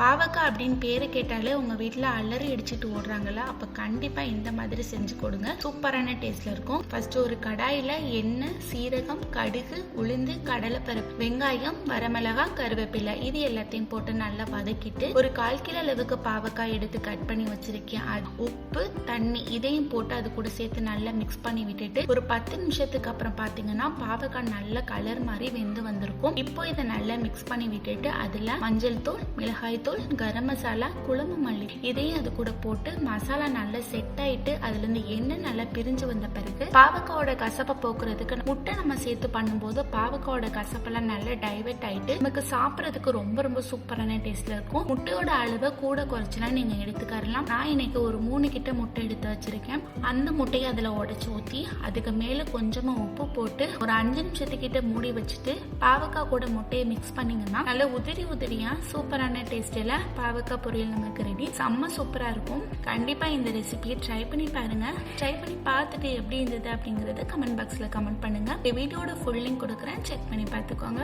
பாவக்காய் அப்படின்னு பேர் கேட்டாலே உங்க வீட்டில் அலறி அடிச்சுட்டு ஓடுறாங்களா? அப்ப கண்டிப்பா இந்த மாதிரி செஞ்சு கொடுங்க. சூப்பரான டேஸ்ட்ல இருக்கும். ஃபர்ஸ்ட் ஒரு கடாயில எண்ணெய் சீரகம் கடுகு உளுந்து கடலைப்பருப்பு வெங்காயம் வரமிளகாய் கருவேப்பிலை. இது எல்லாத்தையும் போட்டு நல்லா வதக்கிட்டு ஒரு கால் கிலோ அளவுக்கு பாவக்காய் எடுத்து கட் பண்ணி வச்சிருக்கேன். அது உப்பு தண்ணி இதையும் போட்டு அது கூட சேர்த்து நல்லா மிக்ஸ் பண்ணி விட்டுட்டு ஒரு பத்து நிமிஷத்துக்கு அப்புறம் பாத்தீங்கன்னா பாவக்காய் நல்ல கலர் மாதிரி வெந்து வந்திருக்கும். இப்போ இதை நல்லா மிக்ஸ் பண்ணி விட்டுட்டு அதுல மஞ்சள் தூள் மிளகாய் தூள் கரம் மசாலா குழம்பு மல்லி. இதையும் அது கூட போட்டு மசாலா நல்லா செட் ஆயிட்டு அதுல இருந்து எண்ணெய் நல்லா பிரிஞ்சு வந்த பிறகு பாவக்காவோட கசப்பை போக்குறதுக்கு முட்டை நம்ம சேர்த்து பண்ணும்போது பாவக்காவோட கசப்பெல்லாம் நல்லா டைவெர்ட் ஆயிட்டு நமக்கு சாப்பிட்றதுக்கு ரொம்ப ரொம்ப சூப்பரான டேஸ்ட்ல இருக்கும். முட்டையோட அளவை கூட குறைச்சலாம் நீங்க எடுத்துக்கரலாம் நான் இன்னைக்கு ஒரு மூணு கிட்ட முட்டை எடுத்து வச்சிருக்கேன். அந்த முட்டையை அதுல உடச்சு ஊத்தி அதுக்கு மேல கொஞ்சமா உப்பு போட்டு ஒரு அஞ்சு நிமிஷத்துக்கிட்ட மூடி வச்சுட்டு பாவக்காய் கூட முட்டையை மிக்ஸ் பண்ணீங்கன்னா நல்ல உதிரி உதிரியா சூப்பரான டேஸ்ட்ல பாவக்காய் பொரியல் நமக்கு ரெடி செம்ம சூப்பராக இருக்கும். கண்டிப்பாக இந்த ரெசிபியை ட்ரை பண்ணி பாருங்கள் ட்ரை பண்ணி பார்த்துட்டு எப்படி இருந்தது அப்படிங்கிறத கமெண்ட் பாக்ஸில் கமெண்ட் பண்ணுங்கள் இந்த வீடியோட ஃபுல் லிங்க் கொடுக்குறேன். செக் பண்ணி பார்த்துக்கோங்க.